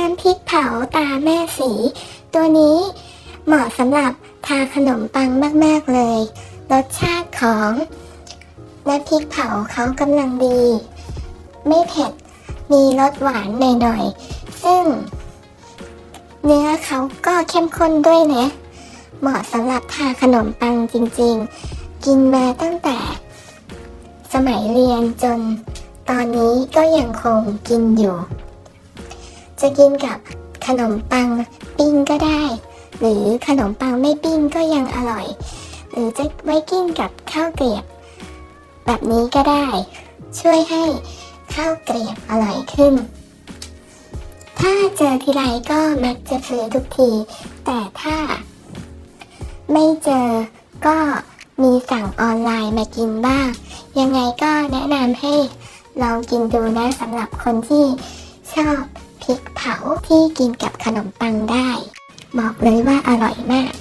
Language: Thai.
น้ำพริกเผาตาแม่สี ตัวนี้เหมาะสำหรับทาขนมปังมากๆเลย รสชาติของน้ำพริกเผาเขากำลังดี ไม่เผ็ด มีรสหวานหน่อยๆ ซึ่ง เนื้อเขาก็เข้มข้นด้วยนะ เหมาะสำหรับทาขนมปังจริงๆ กินมาตั้งแต่ สมัยเรียนจน ตอนนี้ก็ยังคงกินอยู่ จะกินกับขนมปังปิ้งก็ได้ หรือขนมปังไม่ปิ้งก็ยังอร่อย หรือจะไว้กินกับข้าวเกรียบ แบบนี้ก็ได้ ช่วยให้ข้าวเกรียบอร่อยขึ้น ถ้าเจอทีไรก็มักจะซื้อทุกที แต่ถ้า ไม่เจอก็มีสั่งออนไลน์มากินบ้าง ยังไงก็แนะนำให้ลองกินดูนะสำหรับคนที่ชอบ พริกเผาที่กินกับขนมปังได้ บอกเลยว่าอร่อยมาก